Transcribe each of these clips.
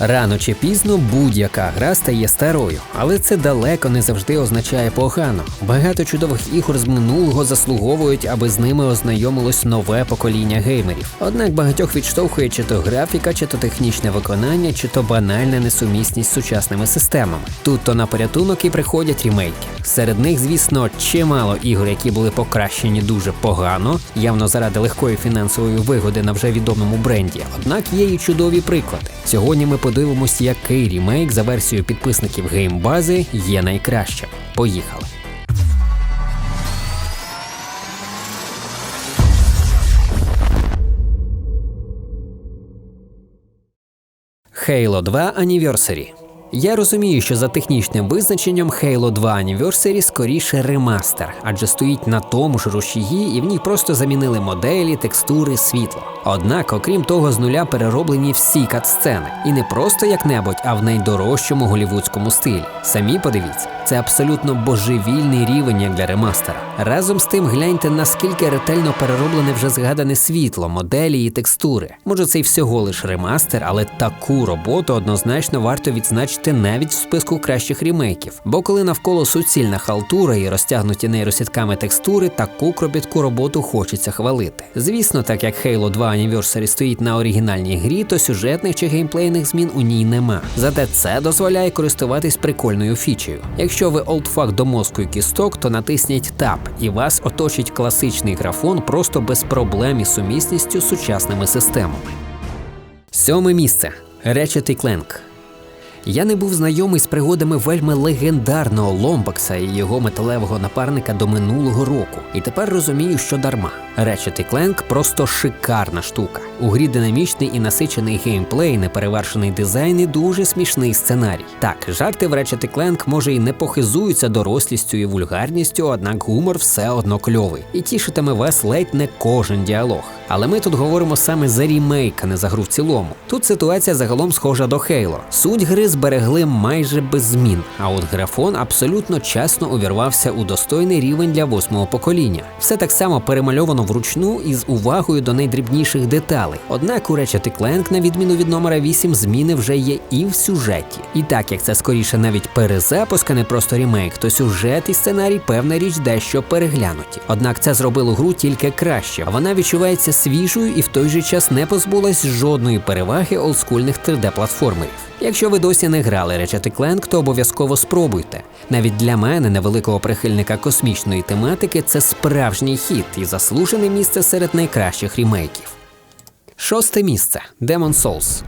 Рано чи пізно будь-яка гра стає старою, але це далеко не завжди означає погано. Багато чудових ігор з минулого заслуговують, аби з ними ознайомилось нове покоління геймерів. Однак багатьох відштовхує чи то графіка, чи то технічне виконання, чи то банальна несумісність з сучасними системами. Тут то на порятунок і приходять рімейки. Серед них, звісно, чимало ігор, які були покращені дуже погано, явно заради легкої фінансової вигоди на вже відомому бренді. Однак є і чудові приклади. Сьогодні ми подивимось, який рімейк за версією підписників геймбази є найкращим. Поїхали. Halo 2 Anniversary я розумію, що за технічним визначенням Halo 2 Anniversary скоріше ремастер, адже стоїть на тому ж рушії, і в ній просто замінили моделі, текстури, світло. Однак, окрім того, з нуля перероблені всі катсцени. І не просто як-небудь, а в найдорожчому голівудському стилі. Самі подивіться, це абсолютно божевільний рівень як для ремастера. Разом з тим гляньте, наскільки ретельно перероблене вже згадане світло, моделі і текстури. Може, це й всього лиш ремастер, але таку роботу однозначно варто відзначити навіть в списку кращих ремейків. Бо коли навколо суцільна халтура і розтягнуті нейросітками текстури, таку кропітку роботу хочеться хвалити. Звісно, так як Halo 2 Anniversary стоїть на оригінальній грі, то сюжетних чи геймплейних змін у ній нема. Зате це дозволяє користуватись прикольною фічею. Якщо ви олдфак до мозку і кісток, то натисніть Tab, і вас оточить класичний графон просто без проблем із сумісністю з сучасними системами. Сьоме місце Ratchet Clank. Я не був знайомий з пригодами вельми легендарного Ломбакса і його металевого напарника до минулого року, і тепер розумію, що дарма. Ratchet Clank просто шикарна штука. У грі динамічний і насичений геймплей, неперевершений дизайн і дуже смішний сценарій. Так, жарти в Ratchet Clank може і не похизуються дорослістю і вульгарністю, однак гумор все одно кльовий. І тішитиме вас ледь не кожен діалог. Але ми тут говоримо саме за рімейк, а не за гру в цілому. Тут ситуація загалом схожа до Хейло. Суть гри зберегли майже без змін, а от графон абсолютно чесно увірвався у достойний рівень для восьмого покоління. Все так само перемальовано вручну із увагою до найдрібніших деталей. Однак у Ratchet Clank, на відміну від номера 8, зміни вже є і в сюжеті. І так як це скоріше навіть перезапуск, а не просто ремейк, то сюжет і сценарій певна річ дещо переглянуті. Однак це зробило гру тільки краще, вона відчувається свіжою і в той же час не позбулась жодної переваги олдскульних 3D-платформерів. Якщо ви досі не грали Ratchet Clank, то обов'язково спробуйте. Навіть для мене, невеликого прихильника космічної тематики, це справжній хіт і заслужене місце серед найкращих ремейків. Шосте місце Demon Souls.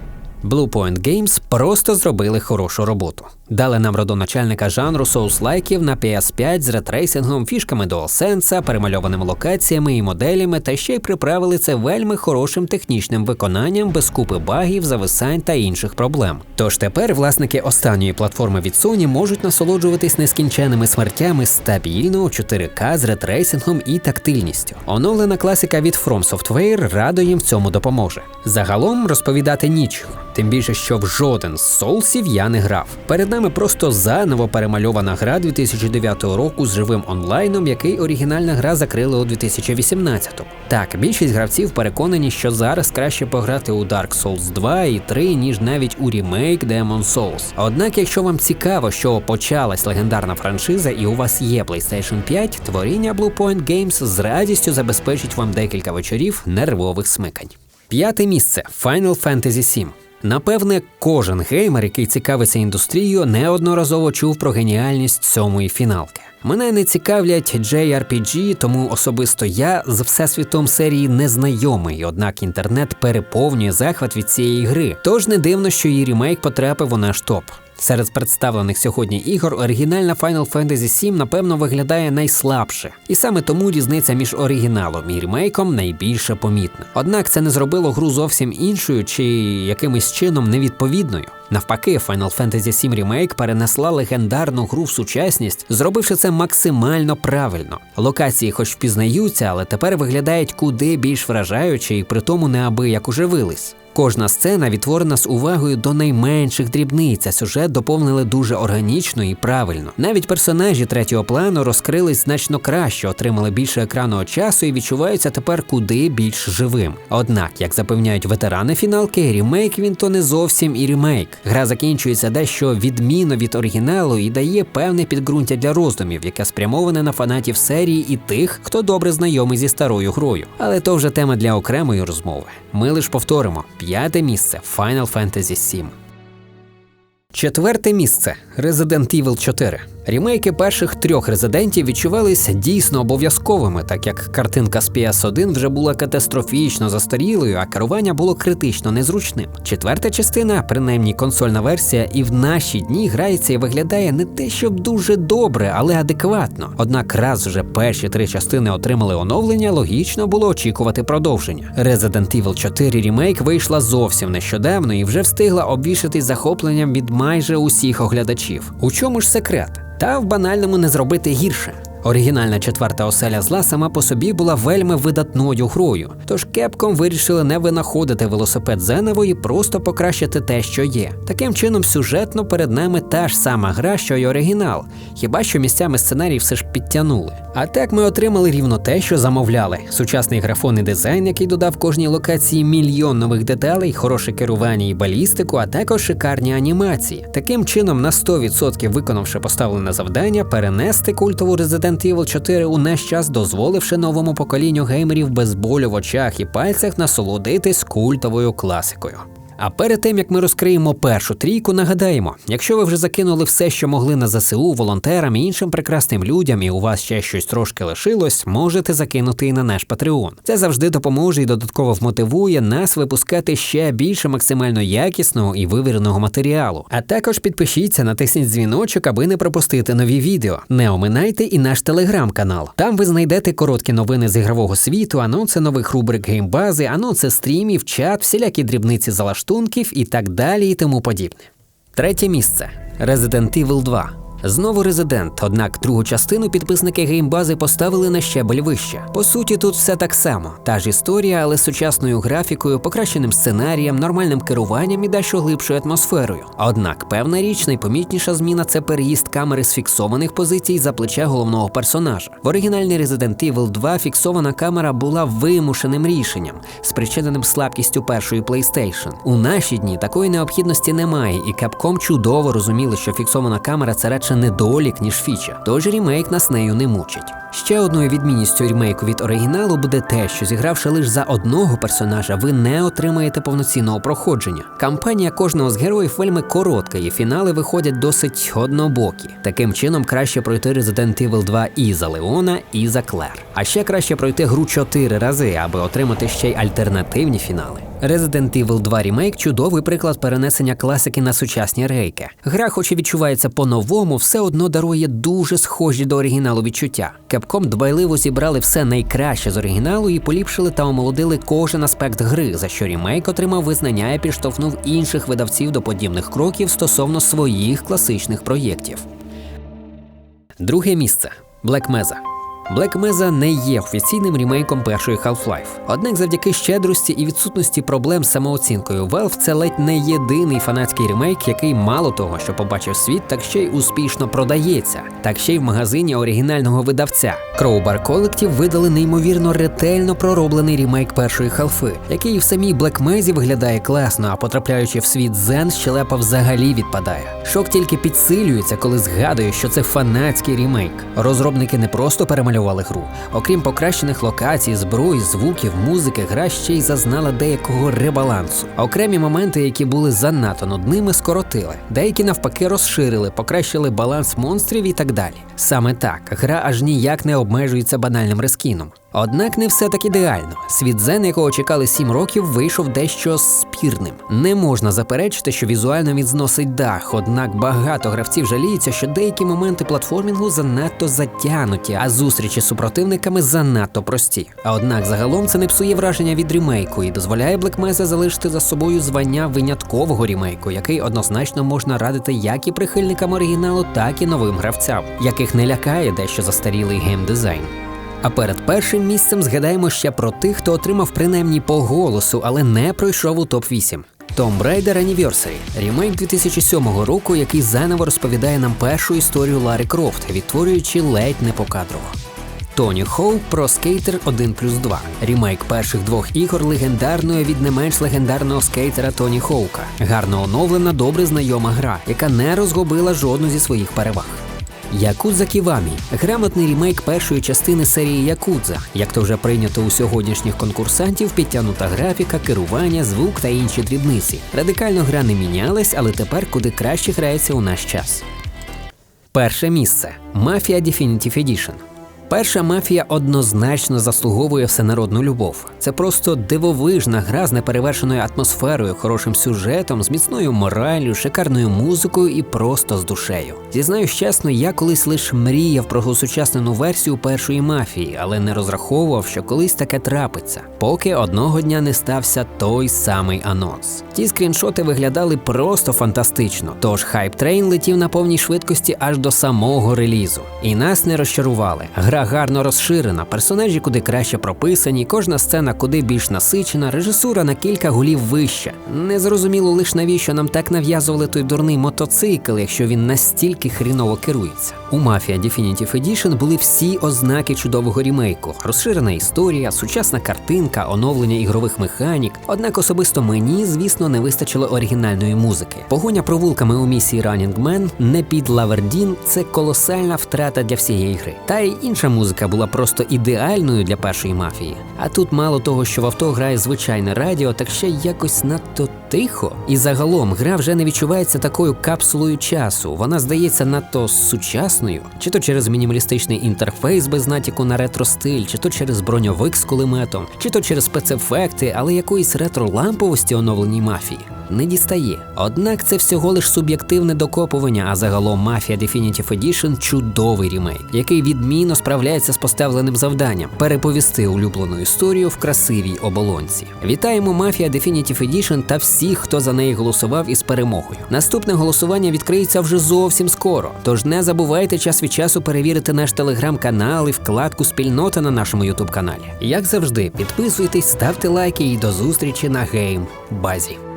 Bluepoint Games просто зробили хорошу роботу. Дали нам родоначальника жанру соус-лайків на PS5 з ретрейсингом, фішками DualSense, перемальованими локаціями і моделями, та ще й приправили це вельми хорошим технічним виконанням без купи багів, зависань та інших проблем. Тож тепер власники останньої платформи від Sony можуть насолоджуватись нескінченними смертями стабільно у 4К з ретрейсингом і тактильністю. Оновлена класика від From Software радо їм в цьому допоможе. Загалом розповідати нічого. Тим більше, що в жоден з соусів я не грав. Перед нами просто заново перемальована гра 2009 року з живим онлайном, який оригінальна гра закрила у 2018-му. Так, більшість гравців переконані, що зараз краще пограти у Dark Souls 2 і 3, ніж навіть у ремейк Demon Souls. Однак, якщо вам цікаво, що почалась легендарна франшиза і у вас є PlayStation 5, творіння Bluepoint Games з радістю забезпечить вам декілька вечорів нервових смикань. П'яте місце Final Fantasy VII. Напевне, кожен геймер, який цікавиться індустрією, неодноразово чув про геніальність сьомої фіналки. Мене не цікавлять JRPG, тому особисто я з всесвітом серії не знайомий, однак інтернет переповнює захват від цієї гри. Тож не дивно, що її ремейк потрапив у наш топ. Серед представлених сьогодні ігор оригінальна Final Fantasy VII, напевно, виглядає найслабше, і саме тому різниця між оригіналом і ремейком найбільше помітна. Однак це не зробило гру зовсім іншою чи якимось чином невідповідною. Навпаки, Final Fantasy VII Remake перенесла легендарну гру в сучасність, зробивши це максимально правильно. Локації, хоч впізнаються, але тепер виглядають куди більш вражаюче і при тому неабияк уживились. Кожна сцена відтворена з увагою до найменших дрібниць, а сюжет доповнили дуже органічно і правильно. Навіть персонажі третього плану розкрились значно краще, отримали більше екранного часу і відчуваються тепер куди більш живим. Однак, як запевняють ветерани фіналки, ремейк він то не зовсім і ремейк. Гра закінчується дещо відмінно від оригіналу і дає певне підґрунтя для роздумів, яке спрямоване на фанатів серії і тих, хто добре знайомий зі старою грою. Але то вже тема для окремої розмови. Ми лиш повторимо: п'яте місце Final Fantasy VII. Четверте місце Resident Evil 4. Рімейки перших трьох резидентів відчувалися дійсно обов'язковими, так як картинка з PS1 вже була катастрофічно застарілою, а керування було критично незручним. Четверта частина, принаймні консольна версія, і в наші дні грається і виглядає не те, щоб дуже добре, але адекватно. Однак, раз вже перші три частини отримали оновлення, логічно було очікувати продовження. Resident Evil 4 ремейк вийшла зовсім нещодавно і вже встигла обвішатись захопленням від майже усіх оглядачів. У чому ж секрет? Та в банальному не зробити гірше. Оригінальна четверта оселя зла сама по собі була вельми видатною грою, тож Capcom вирішили не винаходити велосипед заново і просто покращити те, що є. Таким чином, сюжетно перед нами та ж сама гра, що й оригінал, хіба що місцями сценарій все ж підтягнули. А так ми отримали рівно те, що замовляли: сучасний графонний дизайн, який додав кожній локації мільйон нових деталей, хороше керування і балістику, а також шикарні анімації. Таким чином, на 100% виконавши поставлене завдання, перенести культову Resident Evil 4 у наш час, дозволивши новому поколінню геймерів без болю в очах і пальцях насолодитись культовою класикою. А перед тим як ми розкриємо першу трійку, нагадаємо: якщо ви вже закинули все, що могли на ЗСУ, волонтерам і іншим прекрасним людям, і у вас ще щось трошки лишилось, можете закинути і на наш Patreon. Це завжди допоможе і додатково вмотивує нас випускати ще більше максимально якісного і вивіреного матеріалу. А також підпишіться, натисніть дзвіночок, аби не пропустити нові відео. Не оминайте і наш телеграм-канал. Там ви знайдете короткі новини з ігрового світу, анонси нових рубрик геймбази, анонси стрімів, чат, всілякі дрібниці залаштунків і так далі і тому подібне. Третє місце Resident Evil 2. Знову Резидент, однак другу частину підписники геймбази поставили на щебель вище. По суті, тут все так само: та ж історія, але з сучасною графікою, покращеним сценарієм, нормальним керуванням і дещо глибшою атмосферою. Однак певна річ, найпомітніша зміна це переїзд камери з фіксованих позицій за плече головного персонажа. В оригінальній Resident Evil 2 фіксована камера була вимушеним рішенням, спричиненим слабкістю першої PlayStation. У наші дні такої необхідності немає, і Capcom чудово розуміли, що фіксована камера це радше недолік, ніж фіча, тож рімейк нас нею не мучить. Ще одною відмінністю ремейку від оригіналу буде те, що зігравши лише за одного персонажа, ви не отримаєте повноцінного проходження. Кампанія кожного з героїв вельми коротка, і фінали виходять досить однобокі. Таким чином краще пройти Resident Evil 2 і за Леона, і за Клер. А ще краще пройти гру чотири рази, аби отримати ще й альтернативні фінали. Resident Evil 2 Remake – чудовий приклад перенесення класики на сучасні рейки. Гра, хоч і відчувається по-новому, все одно дарує дуже схожі до оригіналу відчуття. Capcom дбайливо зібрали все найкраще з оригіналу і поліпшили та омолодили кожен аспект гри, за що ремейк отримав визнання і підштовхнув інших видавців до подібних кроків стосовно своїх класичних проєктів. Друге місце Black Mesa. Black Mesa не є офіційним ремейком першої Half-Life. Однак завдяки щедрості і відсутності проблем з самооцінкою Valve це ледь не єдиний фанатський ремейк, який мало того, що побачив світ, так ще й успішно продається, так ще й в магазині оригінального видавця. Crowbar Collective видали неймовірно ретельно пророблений ремейк першої халфи, який в самій Black Mesa виглядає класно, а потрапляючи в світ Zen, щелепа взагалі відпадає. Шок тільки підсилюється, коли згадую, що це фанатський ремейк. Розробники не просто перемалювали гру. Окрім покращених локацій, зброї, звуків, музики, гра ще й зазнала деякого ребалансу. Окремі моменти, які були занадто нудними, скоротили. Деякі навпаки розширили, покращили баланс монстрів і так далі. Саме так, гра аж ніяк не обмежується банальним рескіном. Однак не все так ідеально. Світ Зен, якого чекали 7 років, вийшов дещо спірним. Не можна заперечити, що візуально він зносить дах, однак багато гравців жаліються, що деякі моменти платформінгу занадто затягнуті, а зустрічі з супротивниками занадто прості. А однак загалом це не псує враження від ремейку і дозволяє Black Mesa залишити за собою звання виняткового ремейку, який однозначно можна радити як і прихильникам оригіналу, так і новим гравцям, яких не лякає дещо застарілий геймдизайн. А перед першим місцем згадаємо ще про тих, хто отримав принаймні по голосу, але не пройшов у топ 8 Tomb Raider Anniversary – ремейк 2007 року, який заново розповідає нам першу історію Ларі Крофт, відтворюючи ледь не покадрово. Тоні Хоук про скейтер 1 плюс 2. Рімейк перших двох ігор легендарної від не менш легендарного скейтера Тоні Хоука. Гарно оновлена, добре знайома гра, яка не розгубила жодну зі своїх переваг. Якудза Ківамі грамотний рімейк першої частини серії Якудза, як то вже прийнято у сьогоднішніх конкурсантів, підтягнута графіка, керування, звук та інші дрібниці. Радикально гра не мінялась, але тепер куди краще грається у наш час. Перше місце Мафія Definitive Edition. Перша мафія однозначно заслуговує всенародну любов. Це просто дивовижна гра з неперевершеною атмосферою, хорошим сюжетом, з міцною мораллю, шикарною музикою і просто з душею. Зізнаюсь чесно, я колись лише мріяв про осучаснену версію першої мафії, але не розраховував, що колись таке трапиться, поки одного дня не стався той самий анонс. Ті скріншоти виглядали просто фантастично. Тож хайп трейн летів на повній швидкості аж до самого релізу. І нас не розчарували. Гра гарно розширена, персонажі куди краще прописані, кожна сцена куди більш насичена, режисура на кілька голів вища. Незрозуміло лише навіщо нам так нав'язували той дурний мотоцикл, якщо він настільки хріново керується. У Mafia Definitive Edition були всі ознаки чудового рімейку: розширена історія, сучасна картинка, оновлення ігрових механік. Однак особисто мені, звісно, не вистачило оригінальної музики. Погоня провулками у місії Running Man не під Лавердін це колосальна втрата для всієї гри. Та й інша музика була просто ідеальною для першої мафії. А тут мало того, що в авто грає звичайне радіо, так ще якось надто тихо. І загалом гра вже не відчувається такою капсулою часу. Вона здається надто сучасною, чи то через мінімалістичний інтерфейс без натяку на ретро-стиль, чи то через броньовик з кулеметом, чи то через спецефекти, але якоїсь ретро-ламповості оновленій мафії. Не дістає. Однак це всього лиш суб'єктивне докопування, а загалом Mafia Definitive Edition чудовий рімейк, який відмінно справляється з поставленим завданням переповісти улюблену історію в красивій оболонці. Вітаємо Mafia Definitive Edition та всіх, хто за неї голосував із перемогою. Наступне голосування відкриється вже зовсім скоро. Тож не забувайте час від часу перевірити наш телеграм-канал і вкладку спільнота на нашому ютуб каналі. Як завжди, підписуйтесь, ставте лайки і до зустрічі на гейм базі.